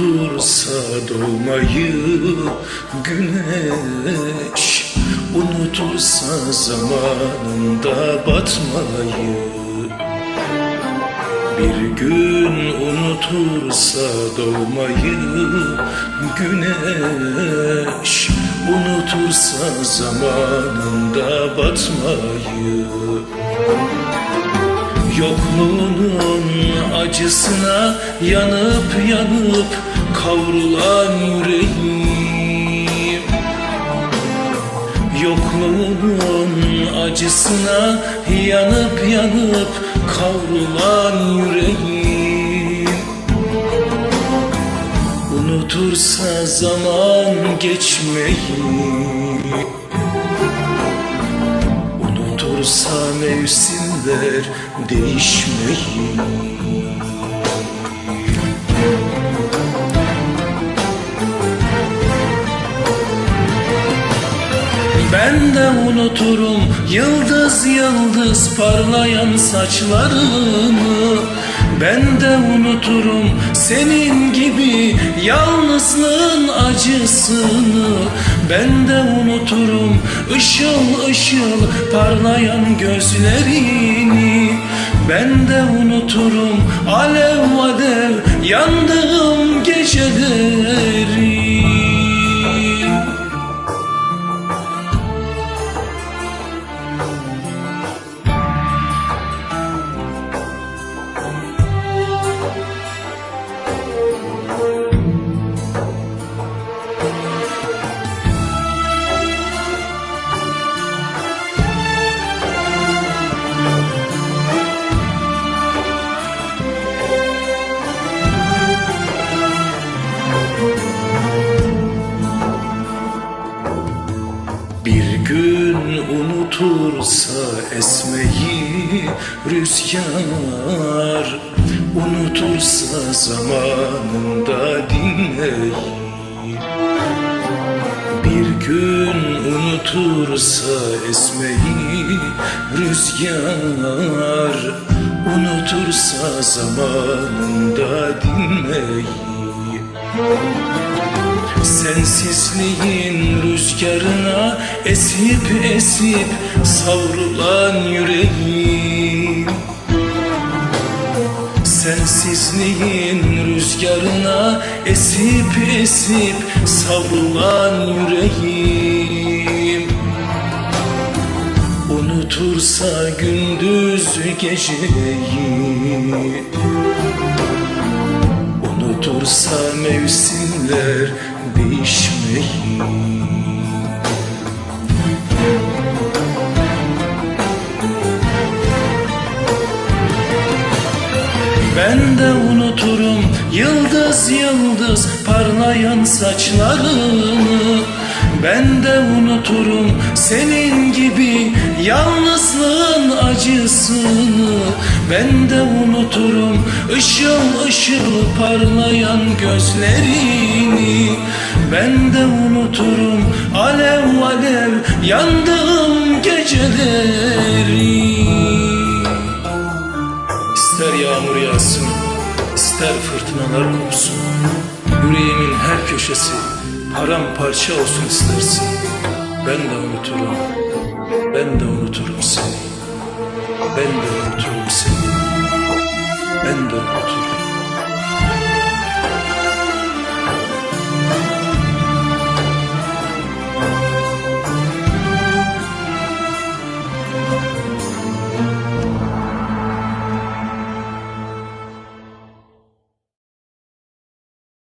unutursa doğmayı güneş Unutursa zamanında batmayı. Bir gün unutursa doğmayı güneş Unutursa zamanında batmayı. Yokluğunun acısına yanıp yanıp kavrulan yüreğim. Yokluğunun acısına yanıp yanıp kavrulan yüreğim. Unutursa zaman geçmeyi Unutursa mevsimler değişmeyi Ben de unuturum yıldız yıldız parlayan saçlarını Ben de unuturum senin gibi yalnızlığın acısını. Ben de unuturum ışıl ışıl parlayan gözlerini. Ben de unuturum alev alev yandığım geceleri unutursa esmeyi rüzgar Unutursa zamanında dinleyi. Bir gün unutursa esmeyi rüzgar Unutursa zamanında dinleyi Sensizliğin rüzgarına esip esip savrulan yüreğim? Sensizliğin rüzgarına esip esip savrulan yüreğim? Unutursa gündüz geceyi Unutursa mevsimler Ben de unuturum yıldız yıldız parlayan saçlarını Ben de unuturum senin gibi yalnızlığın acısını Ben de unuturum ışıl ışıl parlayan gözlerini Ben de unuturum alev alev yandığım geceleri İster yağmur yağsın, ister fırtınalar kopsun. Yüreğimin her köşesi paramparça olsun istersin. Ben de unuturum, ben de unuturum seni. Ben de unuturum seni, ben de unuturum